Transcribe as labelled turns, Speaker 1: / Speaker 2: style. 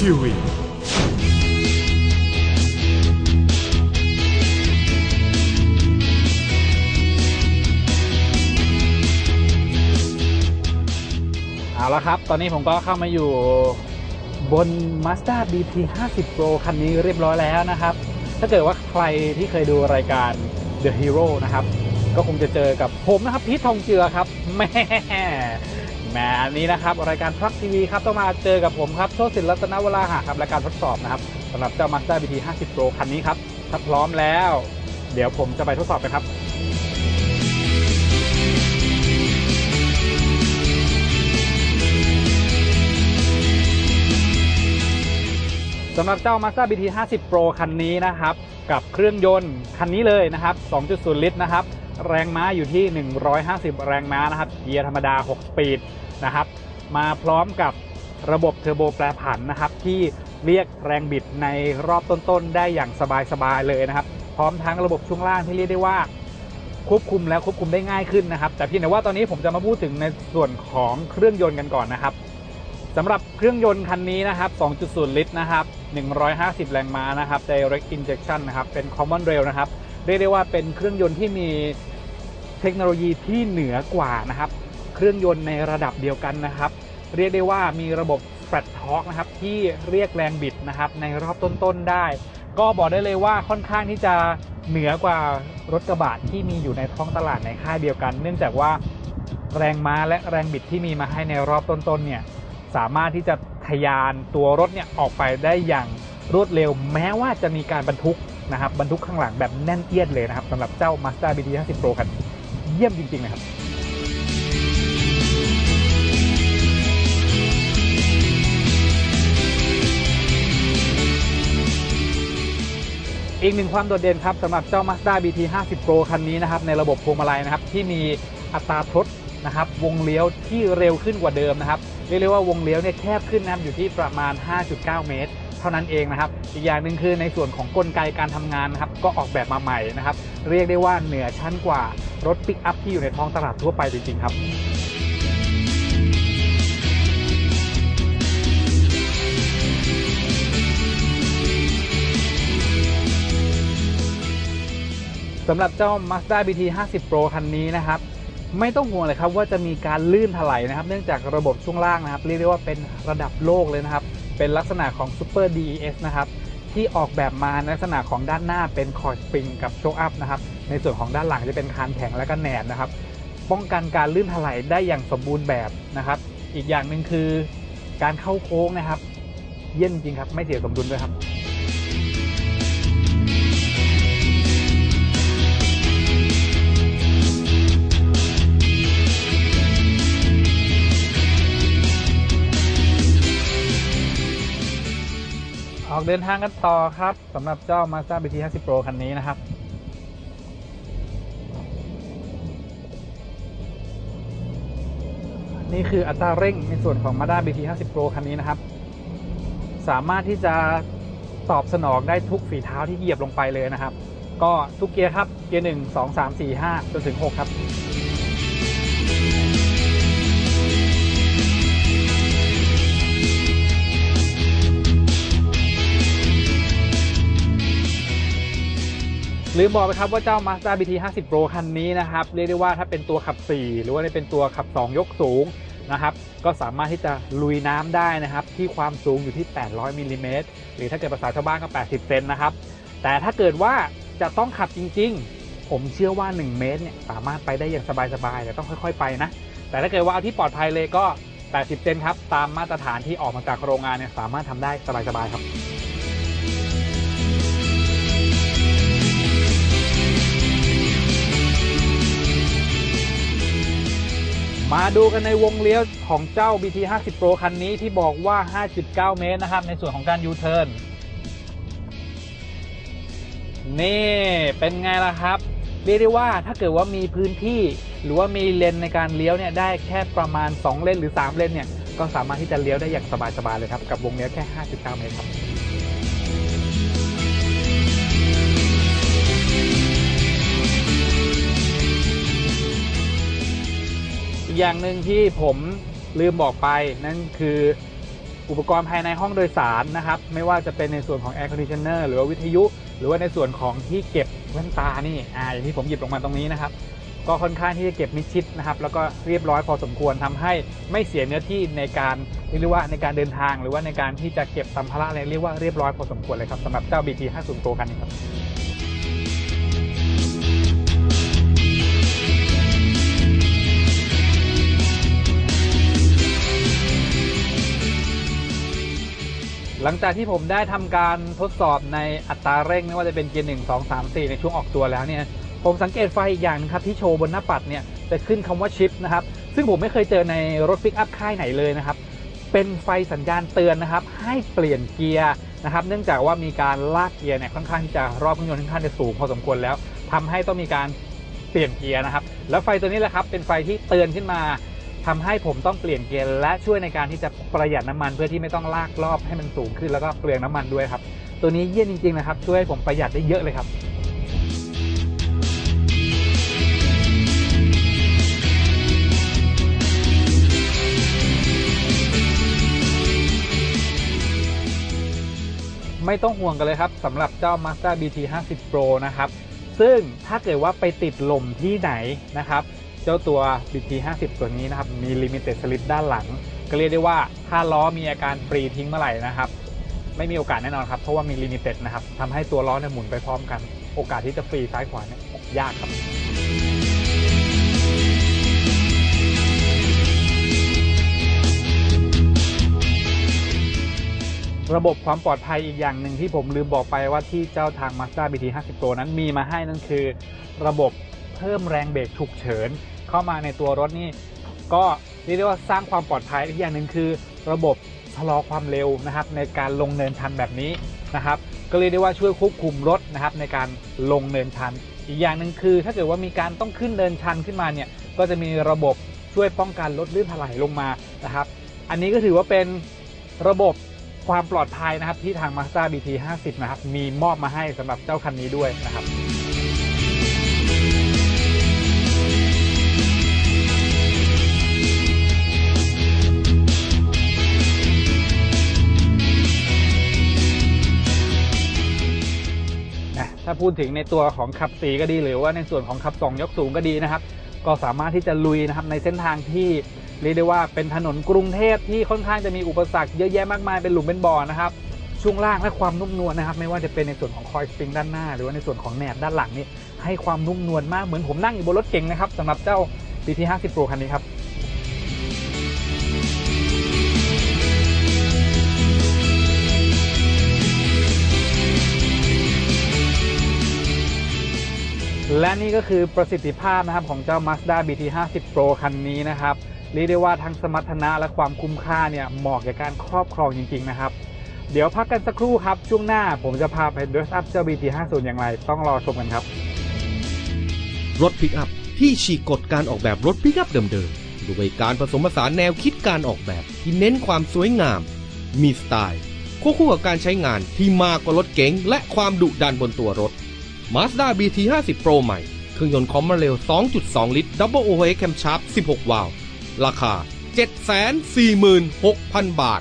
Speaker 1: ทีวี
Speaker 2: เอาละครับ ตอนนี้ผมก็เข้ามาอยู่บน Mazda BT 50 Pro คันนี้เรียบร้อยแล้วนะครับ ถ้าเกิดว่าใครที่เคยดูรายการ The Hero นะครับ ก็คงจะเจอกับผมนะครับพีททองเจือครับแม่ แหมอันนี้นะครับรายการทรัคทีวีครับต้องมาเจอกับผมครับโชติศิลป์รัตนวราหะครับรายการทดสอบนะครับสำหรับเจ้า Mazda BT 50 Pro คันนี้ครับถ้าพร้อมแล้ว เดี๋ยวผมจะไปทดสอบกันครับ สำหรับเจ้า Mazda BT 50 Pro คันนี้นะครับ กับเครื่องยนต์คันนี้เลยนะครับ 2.0 ลิตรนะครับ แรงม้าอยู่ที่ 150 แรงม้านะครับเกียร์ธรรมดา 6 สปีดนะครับ มาพร้อมกับระบบเทอร์โบแปรผันนะครับ ที่เรียกแรงบิดในรอบต้นๆ ได้อย่างสบายๆเลยนะครับ พร้อมทั้งระบบช่วงล่างที่เรียกได้ว่าควบคุมแล้วควบคุมได้ง่ายขึ้นนะครับ แต่เพียงแต่ว่าตอนนี้ผมจะมาพูดถึงในส่วนของเครื่องยนต์กันก่อนนะครับสำหรับเครื่องยนต์คันนี้นะครับ 2.0 ลิตรนะครับ 150 แรงม้านะครับ direct injection นะครับ เป็น common rail นะครับ เรียกได้ว่าเป็นเครื่องยนต์ที่มี เทคโนโลยีที่เหนือกว่านะครับ เครื่องยนต์ในระดับเดียวกันนะครับ เรียกได้ว่ามีระบบ flat torque นะครับ ที่เรียกแรงบิดนะครับ ในรอบต้นๆได้ ก็บอกได้เลยว่าค่อนข้างที่จะเหนือกว่ารถกระบะที่มีอยู่ในท้องตลาดในค่ายเดียวกัน เนื่องจากว่าแรงม้าและแรงบิดที่มีมาให้ในรอบต้นๆเนี่ยสามารถที่จะทยานตัวรถเนี่ยออกไปได้อย่างรวดเร็ว แม้ว่าจะมีการบรรทุกนะครับบรรทุกข้างหลังแบบแน่นเอียดเลยนะครับสำหรับเจ้า Mazda BT 50 Pro คันนี้ ยี่ยมจริงๆนะครับอีกหนึ่งความโดดเด่นครับสำหรับเจ้า Mazda BT 50 Pro คันนี้นะครับในระบบพวงมาลัยนะครับที่มีอัตราทดนะครับวงเลี้ยวที่เร็วขึ้นกว่าเดิมนะครับเรียกได้ว่าวงเลี้ยวเนี่ยแคบขึ้นนะครับอยู่ที่ประมาณ 5.9 เมตร เท่านั้นเองนะครับ อีกอย่างหนึ่งคือในส่วนของกลไกการทำงานนะครับก็ออกแบบมาใหม่นะครับ เรียกได้ว่าเหนือชั้นกว่ารถปิกอัพที่อยู่ในท้องตลาดทั่วไปจริงๆครับสำหรับเจ้า Mazda BT 50 Pro คันนี้นะครับ ไม่ต้องห่วงเลยครับว่าจะมีการลื่นถลายนะครับ เนื่องจากระบบช่วงล่างนะครับ เรียกได้ว่าเป็นระดับโลกเลยนะครับ เป็นลักษณะของ Super DES นะครับที่ออกแบบมาในลักษณะของด้านหน้าเป็นคอยสปริงกับโชคอัพนะครับในส่วนของด้านหลังจะเป็นคานแข็งและก็แหนบนะครับป้องกันการลื่นถลายได้อย่างสมบูรณ์แบบนะครับ อีกอย่างหนึ่งคือการเข้าโค้งนะครับ เยี่ยมจริงครับไม่เสียสมดุลด้วยครับ ออกเดินทางกันต่อครับสำหรับเจ้า Mazda BT 50 Pro คันนี้นะครับ นี่คืออัตราเร่งในส่วนของ Mazda BT 50 Pro คันนี้นะครับ สามารถที่จะตอบสนองได้ทุกฝีเท้าที่เหยียบลงไปเลยนะครับ ก็ทุกเกียร์ครับ เกียร์ 1 2 3 4 5 จนถึง 6 ครับ ลืมบอกไปครับว่าเจ้า Mazda BT 50 Pro คันนี้นะครับ เรียกได้ว่าถ้าเป็นตัวขับ 4 หรือว่าเป็นตัวขับ 2 ยกสูงนะครับ ก็สามารถที่จะลุยน้ำได้นะครับ ที่ความสูงอยู่ที่ 800มิลลิเมตรหรือถ้าเกิดภาษาชาวบ้านก็ 80 เซนนะครับ แต่ถ้าเกิดว่าจะต้องขับจริง ๆ ผมเชื่อว่า 1 เมตรเนี่ยสามารถไปได้อย่างสบายๆแต่ต้องค่อย ๆ ไปนะ แต่ถ้าเกิดว่าเอาที่ปลอดภัยเลยก็ 80 เซนครับ ตามมาตรฐานที่ออกมาจากโรงงานเนี่ยสามารถทำได้สบายๆครับ มาดูกันในวงเลี้ยวของเจ้า BT 50 Pro คันนี้ที่บอกว่า 5.9 เมตรนะครับ ในส่วนของการยูเทิร์นนี่เป็นไงล่ะครับเรียกได้ว่าถ้าเกิดว่ามีพื้นที่หรือว่ามีเลนในการเลี้ยวเนี่ยได้แค่ประมาณ 2 เลนหรือ 3 เลนเนี่ยก็สามารถที่จะเลี้ยวได้อย่างสบายๆเลยครับ กับวงเลี้ยวแค่ 5.9 เมตรครับ อย่างหนึ่งที่ผมลืมบอกไปนั่นคืออุปกรณ์ภายในห้องโดยสารนะครับ ไม่ว่าจะเป็นในส่วนของ Air Conditioner หรือว่าวิทยุ หรือว่าในส่วนของที่เก็บแว่นตานี่อ่าอย่างที่ผมหยิบลงมาตรงนี้นะครับ ก็ค่อนข้างที่จะเก็บมิดชิดนะครับ แล้วก็เรียบร้อยพอสมควรทำให้ไม่เสียเนื้อที่ในการเรียกว่าในการเดินทาง หรือว่าในการที่จะเก็บสัมภาระอะไรเรียกว่าเรียบร้อยพอสมควรเลยครับสำหรับเจ้า BT 50 Pro คันนี้ครับ หลังจากที่ผมได้ทำการทดสอบในอัตราเร่งไม่ว่าจะเป็นเกียร์หนึ่งสองสามสี่ในช่วงออกตัวแล้วเนี่ยผมสังเกตไฟอีกอย่างนึงครับที่โชว์บนหน้าปัดเนี่ยจะขึ้นคำว่าชิปนะครับซึ่งผมไม่เคยเจอในรถปิกอัพค่ายไหนเลยนะครับเป็นไฟสัญญาณเตือนนะครับ ให้เปลี่ยนเกียร์นะครับ เนื่องจากว่ามีการลากเกียร์เนี่ยค่อนข้างที่จะรอบเครื่องยนต์ค่อนข้างจะสูงพอสมควรแล้วทำให้ต้องมีการเปลี่ยนเกียร์นะครับ แล้วไฟตัวนี้แหละครับเป็นไฟที่เตือนขึ้นมา ทำให้ผมต้องเปลี่ยนเกียร์และช่วยในการที่จะประหยัดน้ำมันเพื่อที่ไม่ต้องลากรอบให้มันสูงขึ้นแล้วก็เปลืองน้ำมันด้วยครับ ตัวนี้เยี่ยมจริงๆนะครับ ช่วยให้ผมประหยัดได้เยอะเลยครับไม่ต้องห่วงกันเลยครับสำหรับเจ้า Mazda BT 50 Pro นะครับ ซึ่งถ้าเกิดว่าไปติดลมที่ไหนนะครับ เจ้าตัว BT 50 ตัวนี้นะครับ มี Limited Slip ด้านหลัง ก็เรียกได้ว่าถ้าล้อมีอาการฟรีทิ้งเมื่อไหร่นะครับ ไม่มีโอกาสแน่นอนครับ เพราะว่ามี Limited นะครับทำให้ตัวล้อเนี่ยหมุนไปพร้อมกัน โอกาสที่จะฟรีซ้ายขวาเนี่ยยากครับระบบความปลอดภัยอีกอย่างหนึ่งที่ผมลืมบอกไปว่าที่เจ้าทาง Mazda BT 50 Pro นั้นมีมาให้นั่นคือ ระบบเพิ่มแรงเบรกฉุกเฉิน เข้ามาในตัวรถนี่ก็เรียกได้ว่าสร้างความปลอดภัยอีกอย่างหนึ่งคือ ระบบชะลอความเร็วนะครับ ในการลงเนินชันแบบนี้นะครับ ก็เรียกได้ว่าช่วยควบคุมรถนะครับ ในการลงเนินชัน อีกอย่างหนึ่งคือ ถ้าเกิดว่ามีการต้องขึ้นเนินชันขึ้นมาเนี่ยก็จะมีระบบช่วยป้องกันรถลื่นถลายลงมานะครับ อันนี้ก็ถือว่าเป็นระบบความปลอดภัยนะครับที่ทาง Mazda BT 50 นะครับ มีมอบมาให้สำหรับเจ้าคันนี้ด้วยนะครับ ถ้าพูดถึงในตัวของขับสีก็ดี หรือว่าในส่วนของขับสองยกสูงก็ดีนะครับ ก็สามารถที่จะลุยนะครับในเส้นทางที่เรียกได้ว่าเป็นถนนกรุงเทพที่ค่อนข้างจะมีอุปสรรคเยอะแยะมากมายเป็นหลุมเป็นบ่อนะครับช่วงล่างและความนุ่มนวลนะครับ ไม่ว่าจะเป็นในส่วนของคอยสปริงด้านหน้า หรือว่าในส่วนของแหนบด้านหลังนี่ให้ความนุ่มนวลมากเหมือนผมนั่งอยู่บนรถเก๋งนะครับสำหรับเจ้า BT 50 Pro คันนี้ครับ และนี่ก็คือประสิทธิภาพนะครับของเจ้า Mazda BT 50 Pro คันนี้นะครับเรียกได้ว่าทั้งสมรรถนะและความคุ้มค่าเนี่ยเหมาะแก่การครอบครองจริง ๆ นะครับ เดี๋ยวพักกันสักครู่ครับ ช่วงหน้าผมจะพาไป dress up เจ้า BT 50 อย่างไร ต้องรอชมกันครับ
Speaker 1: รถพิกอัพที่ฉีกกฎการออกแบบรถพิกอัพเดิมๆด้วยการผสมผสานแนวคิดการออกแบบ ที่เน้นความสวยงาม มีสไตล์ควบคู่กับการใช้งานที่มากกว่ารถเก๋งและความดุดันบนตัวรถ Mazda BT 50 Pro ใหม่ เครื่องยนต์คอมมาเร็ว 2.2 ลิตร Double OH Camshaft 16 วาล์วราคา 746,000 บาท